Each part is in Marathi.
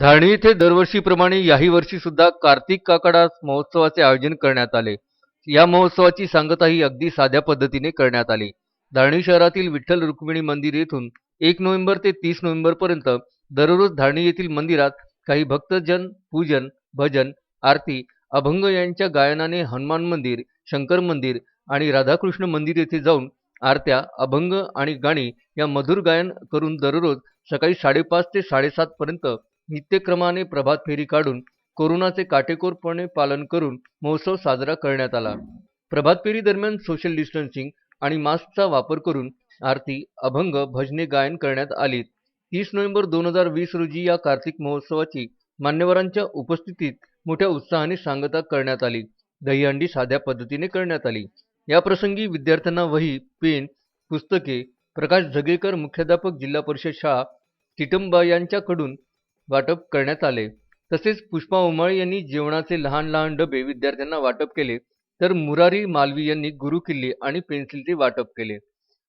धारणी येथे दरवर्षीप्रमाणे याही वर्षी सुद्धा कार्तिक काकडा महोत्सवाचे आयोजन करण्यात आले. या महोत्सवाची सांगताही अगदी साध्या पद्धतीने करण्यात आली. धारणी शहरातील विठ्ठल रुक्मिणी मंदिर येथून एक नोव्हेंबर ते तीस नोव्हेंबर पर्यंत दररोज धारणी येथील मंदिरात काही भक्तजन पूजन भजन आरती अभंग यांच्या गायनाने हनुमान मंदिर शंकर मंदिर आणि राधाकृष्ण मंदिर येथे जाऊन आरत्या अभंग आणि गाणी या मधुर गायन करून दररोज सकाळी साडेपाच ते साडेसात पर्यंत नित्यक्रमाने प्रभात फेरी काढून कोरोनाचे काटेकोरपणे पालन करून महोत्सव साजरा करण्यात आला. प्रभात फेरी दरम्यान सोशल डिस्टन्सिंग आणि मास्कचा वापर करून आरती अभंग भजने गायन करण्यात आली तीस नोव्हेंबर दोन हजार वीस रोजी या कार्तिक महोत्सवाची मान्यवरांच्या उपस्थितीत मोठ्या उत्साहाने सांगता करण्यात आली. दहीहंडी साध्या पद्धतीने करण्यात आली. या प्रसंगी विद्यार्थ्यांना वही पेन पुस्तके प्रकाश झगेकर मुख्याध्यापक जिल्हा परिषद शाळा चिटंबा यांच्याकडून वाटप करण्यात आले. तसेच पुष्पा उमाळे यांनी जेवणाचे लहान लहान डबे विद्यार्थ्यांना वाटप केले तर मुरारी मालवी यांनी गुरुकिल्ली आणि पेन्सिलचे वाटप केले.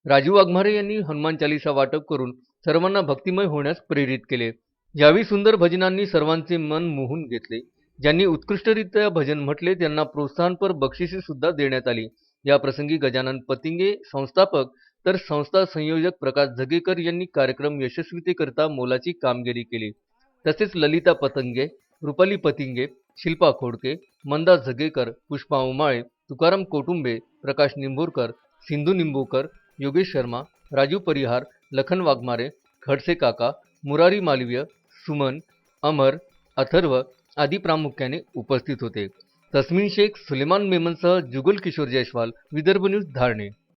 राजू वाघमारे यांनी हनुमान चालिसा वाटप करून सर्वांना भक्तिमय होण्यास प्रेरित केले. यावेळी सुंदर भजनांनी सर्वांचे मन मोहून घेतले. ज्यांनी उत्कृष्टरित्या भजन म्हटले त्यांना प्रोत्साहनपर बक्षिसे सुद्धा देण्यात आली. या प्रसंगी गजानन पतिंगे संस्थापक तर संस्था संयोजक प्रकाश जगेकर यांनी कार्यक्रम यशस्वीतेकरता मोलाची कामगिरी केली. तसेच ललिता पतंगे रुपाली पतिंगे शिल्पा खोडके मंदा झगेकर पुष्पा उमाळे तुकाराम कोटुंबे प्रकाश निंबूरकर सिंधू निंबूकर योगेश शर्मा राजू परिहार लखन वाघमारे खडसे काका मुरारी मालवीय सुमन अमर अथर्व आदी प्रामुख्याने उपस्थित होते. तस्मिन शेख सुलेमान मेमनसह जुगल किशोर जयस्वाल विदर्भ न्यूज धारणे.